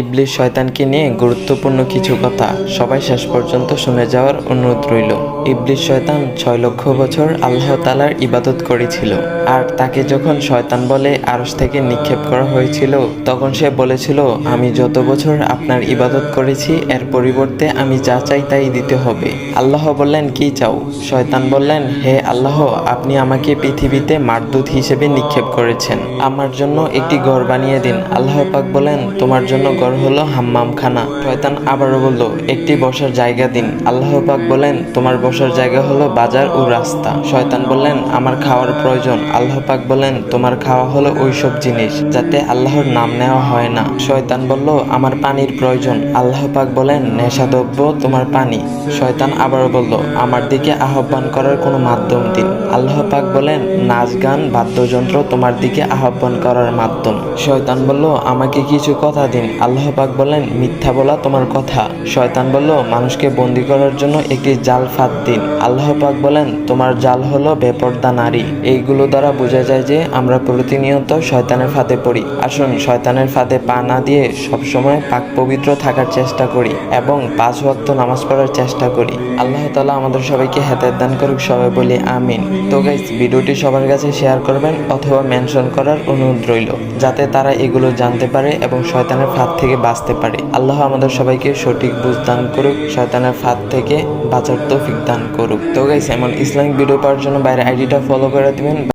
ইবলিশ শয়তানকে নিয়ে গুরুত্বপূর্ণ কিছু কথা সবাই শেষ পর্যন্ত শুনে যাওয়ার অনুরোধ রইল। ইবলিশ শয়তান ছয় লক্ষ বছর আল্লাহ তালার ইবাদত করেছিল। আর তাকে যখন শয়তান বলে আরশ থেকে নিক্ষেপ করা হয়েছিল, তখন সে বলেছিল, আমি যত বছর আপনার ইবাদত করেছি, এর পরিবর্তে আমি যা চাই তাই দিতে হবে। আল্লাহ বললেন, কি চাও? শয়তান বললেন, হে আল্লাহ, আপনি আমাকে পৃথিবীতে মারদুত হিসেবে নিক্ষেপ করেছেন। আমার জন্য একটি ঘর বানিয়ে দিন। আল্লাহ পাক বলেন তোমার জন্য ঘর হলো হাম্মামখানা। শয়তান আবারও বলল, একটি বসার জায়গা দিন। আল্লাহ পাক বলেন তোমার বসার জায়গা হলো বাজার ও রাস্তা। শয়তান বললেন, আমার খাওয়ার প্রয়োজন। আল্লাহ পাক বলেন তোমার খাওয়া হলো ওইসব জিনিস যাতে আল্লাহর নাম নেওয়া হয় না। শয়তান বলল, আমার পানির প্রয়োজন। আল্লাহ পাক বলেন, নেশাদ্রব্য তোমার পানি। শয়তান আবারও বলল, আমার দিকে আহ্বান করার কোনো মাধ্যম দিন। আল্লাহ পাক বলেন, নাচ গান, বাদ্যযন্ত্র তোমার দিকে আহ্বান করার মাধ্যম। শয়তান বলল, আমাকে কিছু কথা দিন। আল্লাহ পাক বলেন, মিথ্যা বলা তোমার কথা। শয়তান বলল, মানুষকে বন্দি করার জন্য একটি জাল ফাঁদ দিন। আল্লাহ পাক বলেন, তোমার জাল হলো বেপর্দা নারী। এইগুলো দ্বারা বোঝা যায় যে আমরা প্রতিনিয়ত শয়তানের ফাঁদে পড়ি। আসুন, শয়তানের ফাঁদে পা না দিয়ে সবসময় পাক পবিত্র থাকার চেষ্টা করি এবং পাঁচ ওয়াক্ত নামাজ পড়ার চেষ্টা করি। আল্লাহ তালা আমাদের সবাইকে হেদায়ত দান করুক, সবাই বলি আমিন। তো গাইস ভিডিওটি সবার কাছে শেয়ার করবেন অথবা মেনশন করার অনুরোধ রইল, যাতে তারা এগুলো জানতে পারে এবং শয়তানের ফাঁদ থেকে বাঁচতে পারে। আল্লাহ আমাদের সবাইকে সঠিক বুঝ দান করুক, শয়তানের ফাঁদ থেকে বাঁচার তৌফিক দান করুক। তো গাইস এমন ইসলামিক ভিডিও পাওয়ার জন্য বাইরে আইডিটা ফলো করে দিবেন।